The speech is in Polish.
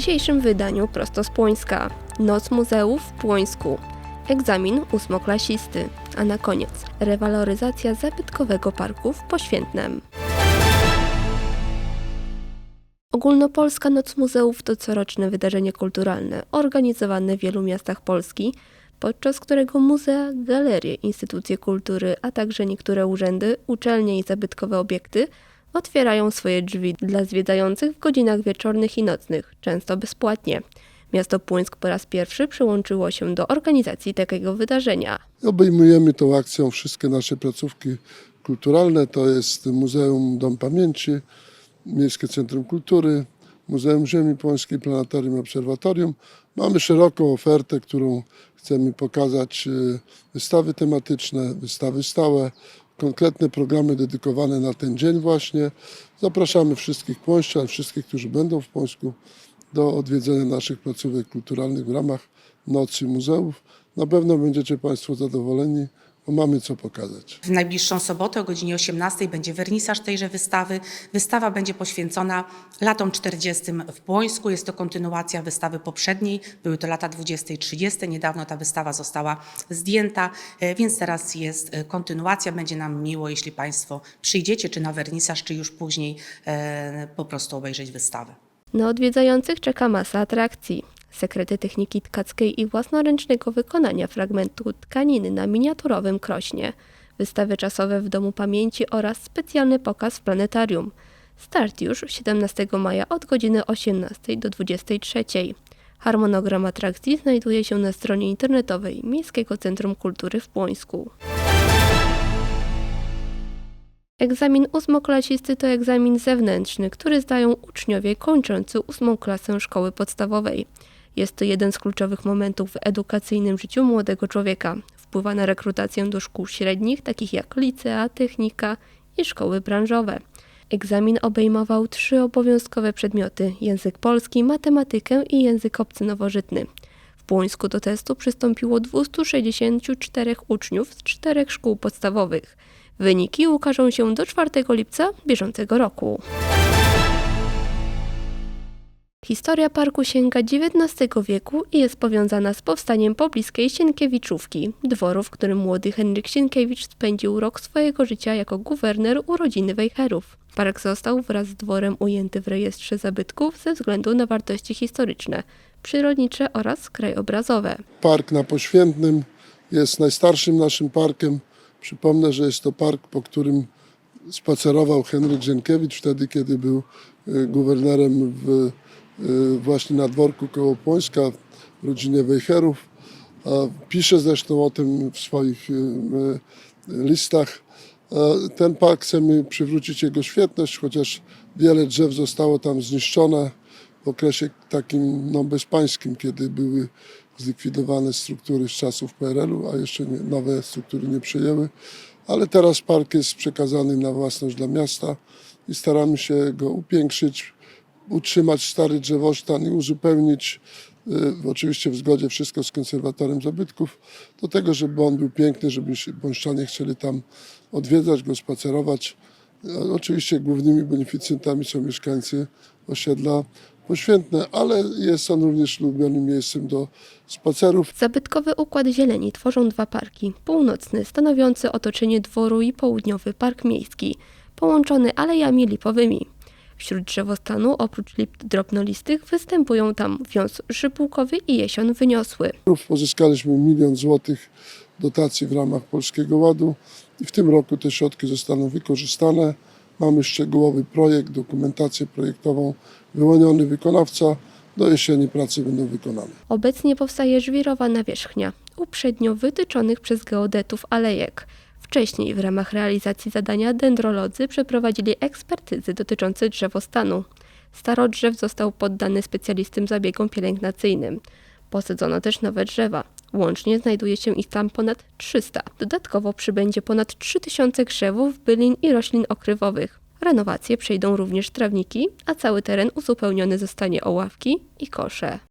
dzisiejszym wydaniu prosto z Płońska. Noc muzeów w Płońsku. Egzamin ósmoklasisty. A na koniec rewaloryzacja zabytkowego parku w Poświętnem. Ogólnopolska Noc Muzeów to coroczne wydarzenie kulturalne organizowane w wielu miastach Polski, podczas którego muzea, galerie, instytucje kultury, a także niektóre urzędy, uczelnie i zabytkowe obiekty otwierają swoje drzwi dla zwiedzających w godzinach wieczornych i nocnych, często bezpłatnie. Miasto Płońsk po raz pierwszy przyłączyło się do organizacji takiego wydarzenia. Obejmujemy tą akcją wszystkie nasze placówki kulturalne. To jest Muzeum Dom Pamięci, Miejskie Centrum Kultury, Muzeum Ziemi Płońskiej, Planetarium Obserwatorium. Mamy szeroką ofertę, którą chcemy pokazać. e, Wystawy tematyczne, wystawy stałe, konkretne programy dedykowane na ten dzień właśnie. Zapraszamy wszystkich Płońszczan, wszystkich, którzy będą w Płońsku do odwiedzenia naszych placówek kulturalnych w ramach Nocy Muzeów. Na pewno będziecie Państwo zadowoleni, bo mamy co pokazać. W najbliższą sobotę o godzinie 18 będzie wernisaż tejże wystawy. Wystawa będzie poświęcona latom 40. w Płońsku. Jest to kontynuacja wystawy poprzedniej. Były to lata 20 i 30. Niedawno ta wystawa została zdjęta, e, więc teraz jest e, kontynuacja. Będzie nam miło, jeśli Państwo przyjdziecie czy na wernisaż, czy już później e, po prostu obejrzeć wystawę. Na odwiedzających czeka masa atrakcji. Sekrety techniki tkackiej i własnoręcznego wykonania fragmentu tkaniny na miniaturowym krośnie, wystawy czasowe w Domu Pamięci oraz specjalny pokaz w planetarium. Start już 17 maja od godziny 18 do 23. Harmonogram atrakcji znajduje się na stronie internetowej Miejskiego Centrum Kultury w Płońsku. Egzamin ósmoklasisty to egzamin zewnętrzny, który zdają uczniowie kończący ósmą klasę szkoły podstawowej. Jest to jeden z kluczowych momentów w edukacyjnym życiu młodego człowieka. Wpływa na rekrutację do szkół średnich, takich jak licea, technika i szkoły branżowe. Egzamin obejmował trzy obowiązkowe przedmioty: język polski, matematykę i język obcy nowożytny. W Płońsku do testu przystąpiło 264 uczniów z czterech szkół podstawowych. Wyniki ukażą się do 4 lipca bieżącego roku. Historia parku sięga XIX wieku i jest powiązana z powstaniem pobliskiej Sienkiewiczówki, dworu, w którym młody Henryk Sienkiewicz spędził rok swojego życia jako guwerner urodziny Wejherów. Park został wraz z dworem ujęty w rejestrze zabytków ze względu na wartości historyczne, przyrodnicze oraz krajobrazowe. Park na Poświętnym jest najstarszym naszym parkiem. Przypomnę, że jest to park, po którym spacerował Henryk Zienkiewicz wtedy, kiedy był y, guwernerem w, właśnie na dworku koło Płońska w rodzinie Wejherów. Pisze zresztą o tym w swoich y, y, listach. Ten park chcemy przywrócić jego świetność, chociaż wiele drzew zostało tam zniszczone w okresie takim no, bezpańskim, kiedy były zlikwidowane struktury z czasów PRL-u, a jeszcze nie, nowe struktury nie przejęły. Ale teraz park jest przekazany na własność dla miasta i staramy się go upiększyć, utrzymać stary drzewosztan i uzupełnić, y, oczywiście w zgodzie wszystko z konserwatorem zabytków, do tego, żeby on był piękny, żeby bąszczanie chcieli tam odwiedzać go, spacerować. Oczywiście głównymi beneficjentami są mieszkańcy osiedla Poświętne, ale jest on również ulubionym miejscem do spacerów. Zabytkowy układ zieleni tworzą dwa parki. Północny, stanowiący otoczenie dworu i południowy park miejski, połączony alejami lipowymi. Wśród drzewostanu, oprócz lip drobnolistych, występują tam wiąz żypułkowy i jesion wyniosły. Pozyskaliśmy milion złotych dotacji w ramach Polskiego Ładu i w tym roku te środki zostaną wykorzystane. Mamy szczegółowy projekt, dokumentację projektową, wyłoniony wykonawca. Do jesieni prace będą wykonane. Obecnie powstaje żwirowa nawierzchnia, uprzednio wytyczonych przez geodetów alejek. Wcześniej w ramach realizacji zadania dendrolodzy przeprowadzili ekspertyzy dotyczące drzewostanu. Starodrzew został poddany specjalistym zabiegom pielęgnacyjnym. Posadzono też nowe drzewa. Łącznie znajduje się ich tam ponad 300. Dodatkowo przybędzie ponad 3000 krzewów, bylin i roślin okrywowych. Renowacje przejdą również trawniki, a cały teren uzupełniony zostanie o ławki i kosze.